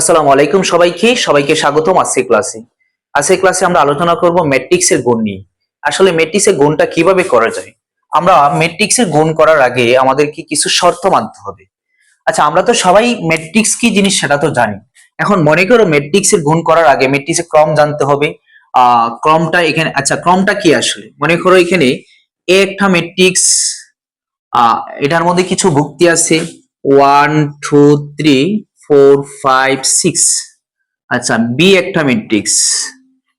আসসালামু আলাইকুম সবাইকে সবাইকে স্বাগতম আজকে ক্লাসে। আজকে ক্লাসে আমরা আলোচনা করব ম্যাট্রিক্সের গুণ নিয়ে। আসলে ম্যাট্রিক্সের গুণটা কীভাবে করা যায়? আমরা ম্যাট্রিক্সের গুণ করার আগে আমাদেরকে কিছু শর্ত মানতে হবে। আচ্ছা আমরা তো সবাই ম্যাট্রিক্স কি জিনিস সেটা তো জানি। এখন মনে করো ম্যাট্রিক্সের গুণ করার আগে ম্যাট্রিক্সের ক্রম জানতে হবে। আহ ক্রমটা এখানে আচ্ছা ক্রমটা কি আসলে? মনে করো এখানে এ একটা ম্যাট্রিক্স এটার মধ্যে কিছু ভুক্তি আছে। One, two, three four five six আচ্ছা বি একটা ম্যাট্রিক্স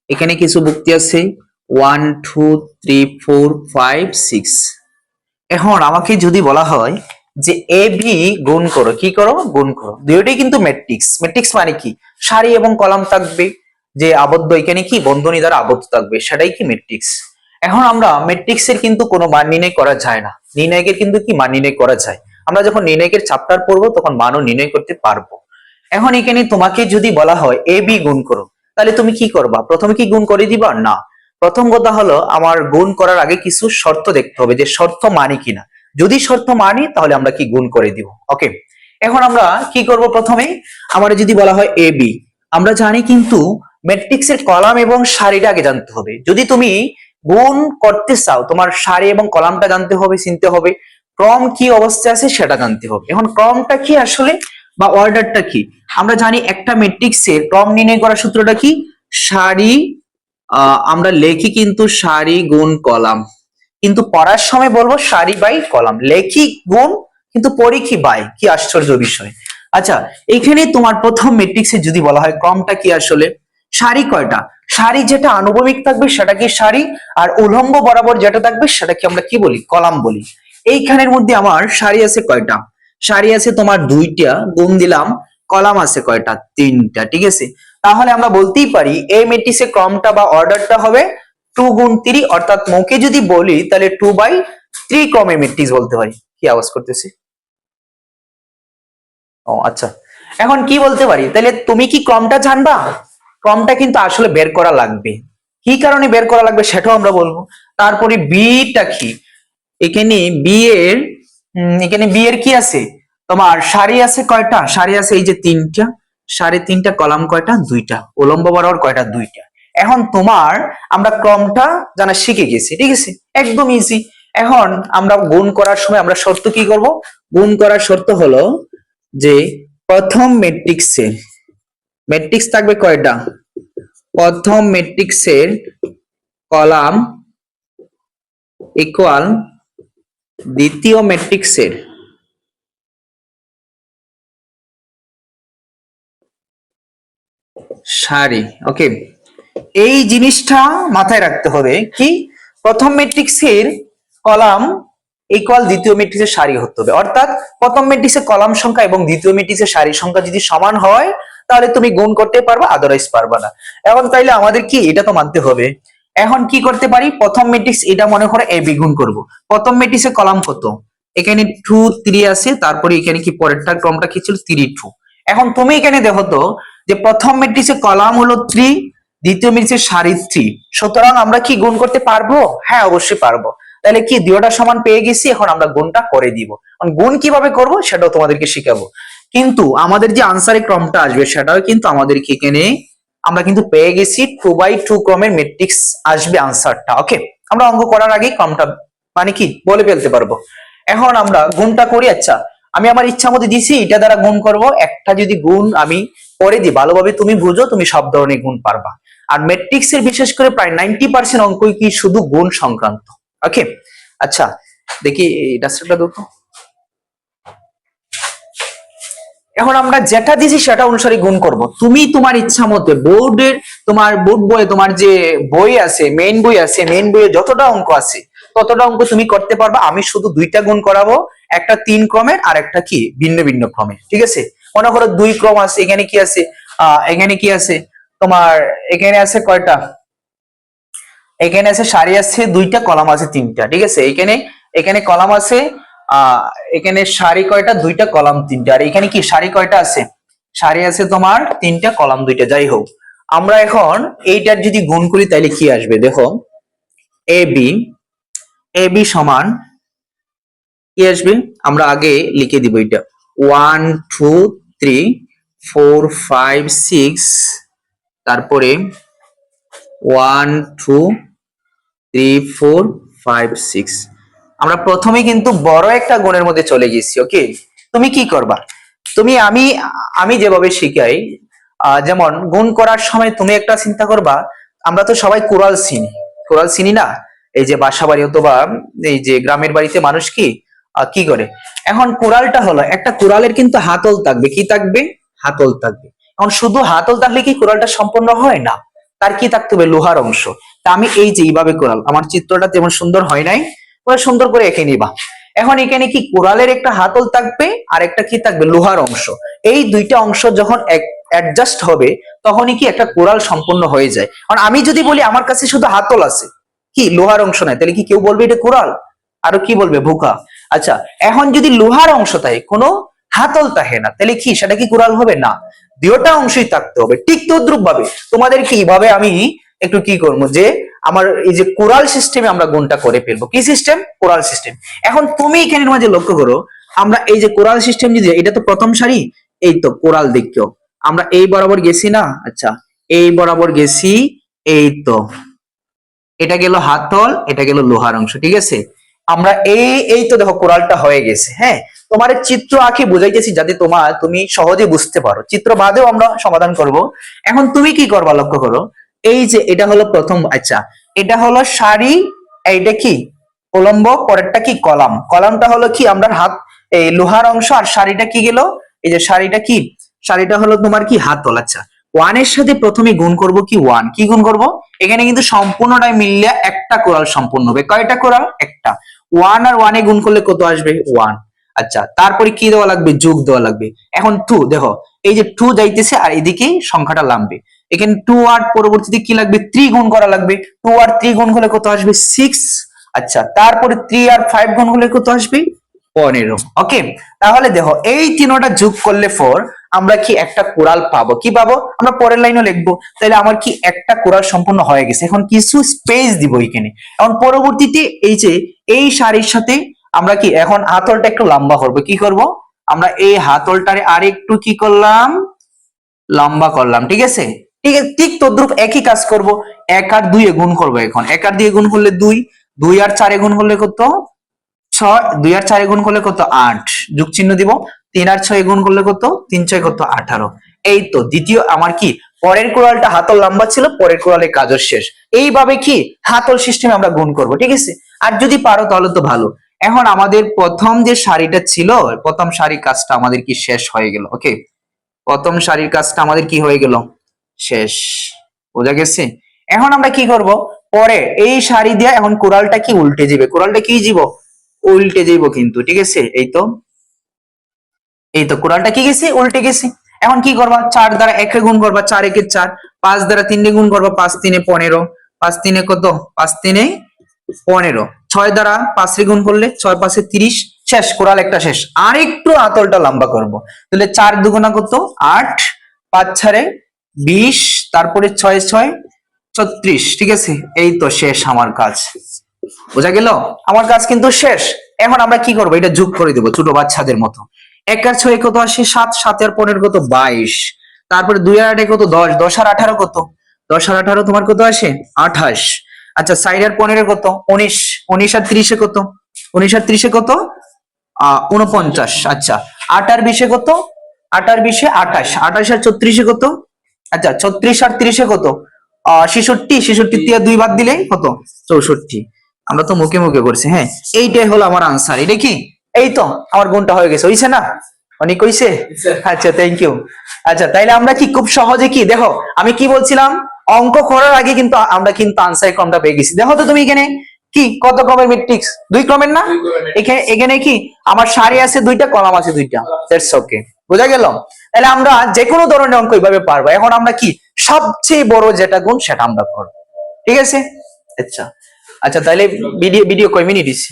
এখানে কিছু ভুক্তি আছে। One two three four five six এখন আমাকে যদি বলা হয় যে এ বি গুণ করো, কি করো? গুণ করো। দুইটাই কিন্তু ম্যাট্রিক্স ম্যাট্রিক্স মানে কি? সারি এবং কলাম থাকবে। যে আবদ্ধ, এখানে কি? বন্ধনী দ্বারা আবদ্ধ থাকবে। সেটাই কি ম্যাট্রিক্স এখন আমরা ম্যাট্রিক্স এর কিন্তু কোনো মান নির্ণয় করা যায় না। নির্ণায়কের কিন্তু কি মান নির্ণয় করা যায়? আমরা যখন নির্ণায়কের চ্যাপ্টার পড়ব, তখন মানও নির্ণয় করতে পারব। এখন এখানে তোমাকে যদি বলা হয় এ, বি গুণ করো, তাহলে তুমি কি করবা? প্রথমে কি গুণ করে দিবা? না। প্রথম কথা হলো, আমার গুণ করার আগে কিছু শর্ত দেখতে হবে যে শর্ত মানি কিনা। যদি শর্ত মানি, তাহলে আমরা কি গুণ করে দিব? ওকে? এখন আমরা কি করব প্রথমে? আমার যদি বলা হয় এ, বি, আমরা জানি কিন্তু ম্যাট্রিক্সের কলাম এবং সারিটা আগে জানতে হবে। যদি তুমি গুণ করতে চাও, তোমার সারি এবং কলামটা জানতে হবে, চিনতে হবে, ক্রম কি অবস্থায় আছে সেটা জানতে হবে। এখন ক্রমটা কি আসলে? বা অর্ডারটা কি? আমরা জানি একটা ম্যাট্রিক্সের ক্রম নির্ণয় করার সূত্রটা কি? সারি আমরা লেখি কিন্তু সারি গুণ কলাম। কিন্তু পড়ার সময় বলব সারি বাই কলাম। লেখি গুণ, কিন্তু পড়ি কি বাই? কি আশ্চর্য বিষয়। আচ্ছা এখানে তোমার প্রথম ম্যাট্রিক্সে যদি বলা হয় ক্রমটা কি আসলে? সারি কয়টা? সারি যেটা আনুভূমিক থাকবে সেটা কি সারি? আর উলম্ব বরাবর যেটা থাকবে সেটা কি আমরা কি বলি? কলাম বলি। এইখানের মধ্যে আমার সারি আছে কয়টা? সারি আছে তোমার দুইটা, গুণ দিলাম, কলাম আছে কয়টা? তিনটা, ঠিক আছে? তাহলে আমরা বলতেই পারি এই ম্যাট্রিক্সের ক্রমটা বা অর্ডারটা হবে টু গুণ থ্রি অর্থাৎ মুখে যদি বলি, তাহলে টু বাই থ্রি ক্রমে ম্যাট্রিক্স বলতে হয়। কি আওয়াজ করতেছি? ও আচ্ছা। এখন কি বলতে পারি? তাহলে তুমি কি ক্রমটা জানবা? ক্রমটা কিন্তু আসলে বের করা লাগবে। কি কারণে বের করা লাগবে সেটাও আমরা বলব। তারপরে বিটা কি? এখানে বি এর এখানে বিয়ের কি আছে? তোমার শাড়ি আছে কয়টা? শাড়ি আছে এই যে তিনটা। সাড়ে তিনটা, কলাম কয়টা? দুইটা। উলম্ব বরাবর কয়টা? দুইটা। এখন তোমার আমরা ক্রমটা জানা শিখে গেছি, ঠিক আছে? একদম ইজি এখন আমরা গুণ করার সময় আমরা শর্ত কি করব? গুণ করার শর্ত হলো যে প্রথম ম্যাট্রিক্সে ম্যাট্রিক্স থাকবে কয়টা? প্রথম ম্যাট্রিক্সের কলাম ইকুয়াল দ্বিতীয় ম্যাট্রিক্সের সারি। ওকে এই জিনিসটা মাথায় রাখতে হবে কি প্রথম ম্যাট্রিক্সের কলাম ইকুয়াল দ্বিতীয় ম্যাট্রিক্সের সারি হতে হবে। অর্থাৎ প্রথম ম্যাট্রিক্সের কলাম সংখ্যা এবং দ্বিতীয় ম্যাট্রিক্সের সারি সংখ্যা যদি সমান হয়, তাহলে তুমি গুণ করতে পারবা আদারওয়াইজ পারবা না। এখন তাইলে আমাদের কি? এটা তো মানতে হবে। এখন কি করতে পারি? প্রথম ম্যাট্রিক্স এটা মনে করে এ বি গুণ করব। প্রথম ম্যাট্রিক্সের কলাম কত? এখানে টু থ্রি আছে, তারপরে এখানে কি পরেরটা ক্রমটা কি ছিল? থ্রি টু এখন তুমি এখানে দেখো তো, যে প্রথম ম্যাট্রিক্সের কলাম হলো থ্রি দ্বিতীয় ম্যাট্রিক্সের সারি থ্রি সুতরাং আমরা কি গুণ করতে পারব? হ্যাঁ অবশ্যই পারব। তাহলে কি দুটোটা সমান পেয়ে গেছি? এখন আমরা গুণটা করে দিব। গুণ কীভাবে করব? সেটাও তোমাদেরকে শিখাবো। কিন্তু আমাদের যে আনসারের ক্রমটা আসবে, সেটাও কিন্তু আমাদেরকে এখানে আমরা কিন্তু পেয়ে গেছি টু বাই টু ক্রমের ম্যাট্রিক্স আসবে আনসারটা ওকে আমরা অঙ্ক করার আগেই ক্রমটা মানে কি, বলে ফেলতে পারব। এখন আমরা গুণটা করি আচ্ছা আমি আমার ইচ্ছা মতো দিছি, এটা দ্বারা গুণ করব, একটা যদি গুণ আমি পরে দিই, ভালোভাবে তুমি বুঝো, তুমি সব ধরনের গুণ পারবা। আর ম্যাট্রিক্স এর বিশেষ করে প্রায় নাইনটি পার্সেন্ট অঙ্কই কি শুধু গুণ সংক্রান্ত ওকে আচ্ছা দেখি ডাস্টারটা দেখো। এখন আমরা যেটা দিছি সেটা অনুসারে গুণ করব। তুমি তোমার ইচ্ছা মতে বোর্ডের, তোমার বোর্ড বইয়ে তোমার যে বই আছে মেইন বই আছে মেইন বইয়ে যতটা অঙ্ক আছে, ততটা অঙ্ক তুমি করতে পারবা। আমি শুধু দুইটা গুণ করাবো, একটা তিন ক্রমের আর একটা কি? ভিন্ন ভিন্ন ক্রমে ঠিক আছে? মনে করো দুই ক্রম আছে, এখানে কি আছে? আহ এখানে কি আছে? তোমার এখানে আছে কয়টা? এখানে আছে সারি আছে, দুইটা, কলাম আছে তিনটা। ঠিক আছে? এখানে এখানে কলাম আছে এখানে সারি কয়টা? দুইটা কলাম তিনটা। আর এখানে কি সারি কয়টা আছে? সারি আছে তোমার তিনটা, কলাম দুইটা, যাই হোক। আমরা এখন এইটার যদি গুণ করি তাহলে কি আসবে? দেখো, এ বি এ বি সমান, কি আসবে? আমরা আগে লিখে দিব এটা। One, two, three, four, five, six, তারপরে one, two, three, four, five, six. আমরা প্রথমে কিন্তু বড় একটা গুণের মধ্যে চলে গেছি ওকে তুমি কি করবা? তুমি আমি আমি যেভাবে শিখাই যেমন গুণ করার সময় তুমি একটা চিন্তা করবা, আমরা তো সবাই কোরাল চিনি। কোরাল চিনি না? এই যে বাসা বাড়ি অথবা এই যে গ্রামের বাড়িতে মানুষ কি কি করে? এখন কোরালটা হলো, একটা কোরালের কিন্তু হাতল থাকবে। কি থাকবে? হাতল থাকবে। এখন শুধু হাতল থাকলে কি কোরালটা সম্পূর্ণ হয় না? তার কি থাকতে হবে? লোহার অংশ। তা আমি এই যে এইভাবে কোরাল আমার চিত্রটা তেমন সুন্দর হয় নাই। ওরা সুন্দর করে এঁকে নিবা। এখন এখানে কি কোরালের একটা হাতল থাকবে আর একটা কি থাকবে? লোহার অংশ। এই দুইটা অংশ যখন অ্যাডজাস্ট হবে, তখনই কি একটা কোরাল সম্পূর্ণ হয়ে যায়। কারণ আমি যদি বলি আমার কাছে শুধু হাতল আছে, কি লোহার অংশ নাই, তাহলে কি কেউ বলবে এটা কোরাল? আরও কি বলবে? ভুকা। আচ্ছা এখন যদি লোহার অংশ থাকে, কোনো হাতল থাকে না, তাহলে কি সেটা কি কোরাল হবে? না। দুইটা অংশই থাকতে হবে। ঠিক তদ্রুপ ভাবে তোমাদের এইভাবে আমি একটু কি করব? যে আমার এই যে কোরাল সিস্টেমে আমরা গুণটা করে ফেলব। কি সিস্টেম কোরাল সিস্টেম এখন তুমি এখানের মাঝে লক্ষ্য করো, আমরা এই যে কোরাল সিস্টেম যদি এটা তো প্রথম সারি, এই তো কোরাল দেখো আমরা এই বরাবর গেছি না? আচ্ছা এই বরাবর গেছি, এই তো। এটা গেল হাতল এটা গেল লোহার অংশ, ঠিক আছে? আমরা এই এই তো দেখো কোরালটা হয়ে গেছে হ্যাঁ? তোমার চিত্র আঁকি বুঝাইতেছি যাতে তোমার, তুমি সহজে বুঝতে পারো। চিত্র বাদেও আমরা সমাধান করব। এখন তুমি কি করবা লক্ষ্য করো? এই যে এটা হলো প্রথম আচ্ছা। এটা হলো সারি এইটা কি? উলম্ব, পরেরটা কি? কলাম। কলামটা হলো কি? আমরা হাত, এই লোহার অংশ আর শাড়িটা কি গেল? এই যে শাড়িটা কি? শাড়িটা হলো তোমার কি? হাতল আচ্ছা। ওয়ানের সাথে প্রথমে গুণ করব কি? ওয়ান কি গুণ করব? এখানে কিন্তু সম্পূর্ণটাই মিললে একটা কোরাল সম্পূর্ণ হবে। কয়টা কোরাল? একটা। ওয়ান আর ওয়ানে গুণ করলে কত আসবে? ওয়ান আচ্ছা তারপরে কি দেওয়া লাগবে? যোগ দেওয়া লাগবে। এখন টু দেখো। এই যে টু যাইতেছে আর এদিকে সংখ্যাটা নামবে এখানে টু আর পরবর্তীতে কি লাগবে? থ্রি গুণ করা লাগবে। টু আর থ্রি গুণ করলে কত আসবে? সিক্স আচ্ছা তারপরে থ্রি আর ফাইভ গুণ করলে কত আসবে? পনেরো। ওকে তাহলে দেখো, এই তিনোটা যোগ করলে ফোর আমরা কি একটা কোরাল পাবো? কি পাবো? আমরা পরের লাইনও লিখব। তাহলে আমার কি একটা কোরাল সম্পূর্ণ হয়ে গেছে। এখন কিছু স্পেস দিব এখানে। এখন পরবর্তীতে এই যে, এই শাড়ির সাথে আমরা কি এখন হাতলটা একটু লম্বা করব। কি করব? আমরা এই হাতলটারে আর একটু কি করলাম? লম্বা করলাম, ঠিক আছে? ঠিক আছে, ঠিক তদ্রুপ একই কাজ করব। এক আর দুই এ গুণ করব এখন। এক আর দিয়ে গুণ করলে দুই দুই আর চারে গুণ করলে কত? ছয়, দুই আর চারে গুণ করলে কত? আট। যুগ চিহ্ন দিব। তিন আর ছয় গুণ করলে কত? তিন ছয় কত? আঠারো। এই তো দ্বিতীয় আমার কি? পরের কোরালটা হাতল লম্বা ছিল, পরের কোরালে কাজের শেষ। এইভাবে কি? হাতল সিস্টেমে আমরা গুণ করব, ঠিক আছে? আর যদি পারো তাহলে তো ভালো। এখন আমাদের প্রথম যে শাড়িটা ছিল, প্রথম শাড়ির কাজটা আমাদের কি শেষ হয়ে গেল ওকে প্রথম শাড়ির কাজটা আমাদের কি হয়ে গেল? শেষ। বোঝা গেছে? এখন আমরা কি করব? পরে এই শাড়ি দিয়ে এখন কোরালটা কি উল্টে যাবে? কোরালটা কি জীব? উল্টে যাইব কিন্তু, ঠিক আছে? এই তো। এই তো, কোরালটা কি গেছে? উল্টে গেছে। এখন কি করবা? চার দ্বারা একে গুণ করবা, চার একে চার। পাঁচ দ্বারা তিনে গুণ করবা, পাঁচ তিনে পনেরো। পাঁচ তিনে কত? পাঁচ তিনে পনেরো। ছয় দ্বারা পাঁচে গুণ করলে ছয় পাঁচে তিরিশ। শেষ, কোরাল একটা শেষ। আর একটু আতলটা লম্বা করব। তাহলে চার দুগুণা কত? আট। পাঁচ ছাড়ে বিশ, তারপরে ছয় ছয়, ছত্রিশ। ঠিক আছে? এই তো শেষ আমার কাজ। বোঝা গেল? আমার কাজ কিন্তু শেষ। এখন আমরা কি করব? এটা যোগ করে দেবো ছোট বাচ্চাদের মতো। এক আর ছয় কত আসে? সাত সাত আর পনেরো কত? বাইশ। তারপরে দুই আর আটে কত? দশ। দশ আর আঠারো কত? দশ আর আঠারো তোমার কত আসে? আঠাশ। আচ্ছা সাইড আর পনেরো কত? উনিশ। উনিশ আর ত্রিশে কত? উনিশ আর ত্রিশে কত? আহ উনপঞ্চাশ আচ্ছা আট আর বিশে কত? আট আর বিশে আঠাশ। আঠাশ আর ছত্রিশে কত? আচ্ছা ছত্রিশ আর ত্রিশে কত? ছেষট্টি ছেষট্টি দিয়ে দুই বাদ দিলে কত? চৌষট্টি। আমরা তো মুখে মুখে করছি হ্যাঁ? এইটাই হলো আমার আনসার এটা কি? এই তো আমার গুণটা হয়ে গেছে হইছে না? অনেক হইছে? আচ্ছা থ্যাংক ইউ আচ্ছা তাইলে আমরা কি খুব সহজে কি দেখো আমি কি বলছিলাম? অঙ্ক করার আগে কিন্তু আমরা কিন্তু আনসার ক্রমটা পেয়ে গেছি। দেখো তো তুমি এখানে কি কত ক্রমের ম্যাট্রিক্স দুই ক্রমের না? এখানে এখানে কি? আমার সারি আছে দুইটা কলাম আছে দুইটা। দ্যাটস ওকে বোঝা গেল? তাহলে আমরা যে কোনো ধরনের অঙ্ক এইভাবে পারব। এখন আমরা কি? সবচেয়ে বড় যেটা গুণ সেটা আমরা করব। ঠিক আছে? আচ্ছা। আচ্ছা তাহলে ভিডিও ভিডিও কয় মিনিট দিচ্ছি?